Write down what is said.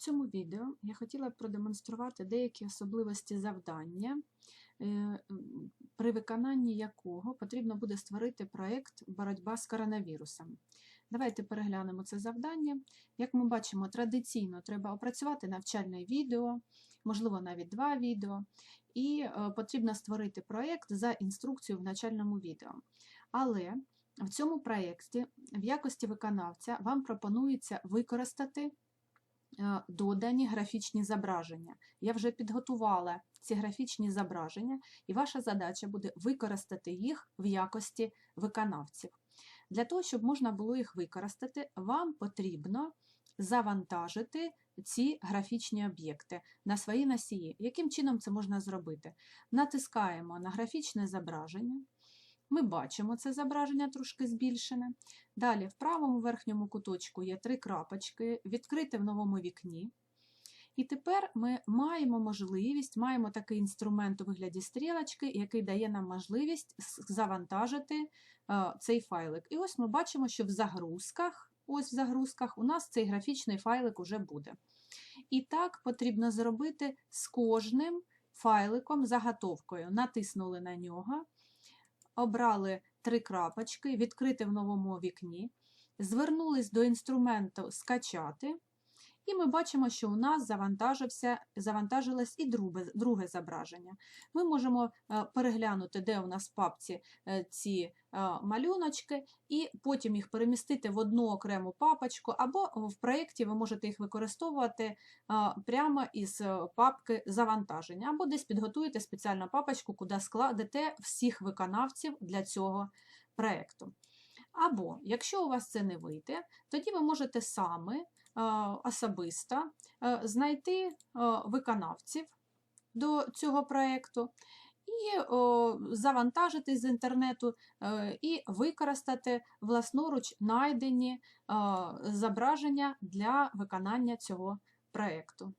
цьому відео я хотіла продемонструвати деякі особливості завдання, е, при виконанні якого потрібно буде створити проєкт Боротьба з коронавірусом. Давайте переглянемо це завдання. Як ми бачимо, традиційно треба опрацювати навчальне відео, можливо, навіть два відео, і е, потрібно створити проєкт за інструкцією в навчальному відео. Але в цьому проєкті в якості виконавця вам пропонується використати додані графічні зображення. Я вже підготувала ці графічні зображення, і ваша задача буде використати їх в якості виконавців. Для того, щоб можна було їх використати, вам потрібно завантажити ці графічні об'єкти на свої носії. Яким чином це можна зробити? Натискаємо на графічне зображення. Ми бачимо це зображення трошки збільшене. Далі в правому верхньому куточку є три крапочки, відкрите в новому вікні. І тепер ми маємо можливість, маємо такий інструмент у вигляді стрілочки, який дає нам можливість завантажити е, цей файлик. І ось ми бачимо, що в загрузках, ось в загрузках у нас цей графічний файлик уже буде. І так потрібно зробити з кожним файликом, заготовкою. Натиснули на нього, обрали три крапочки, відкрити в новому вікні, звернулись до інструменту скачати. І ми бачимо, що у нас завантажилось і друге, друге зображення. Ми можемо е, переглянути, де у нас в папці е, ці е, малюночки, і потім їх перемістити в одну окрему папочку, або в проєкті ви можете їх використовувати прямо із папки завантаження, або десь підготуєте спеціальну папочку, куди складете всіх виконавців для цього проєкту. Або, якщо у вас це не вийде, тоді ви можете саме особисто е, знайти е, виконавців до цього проєкту і завантажити з інтернету е, і використати власноруч найдені е, зображення для виконання цього проєкту.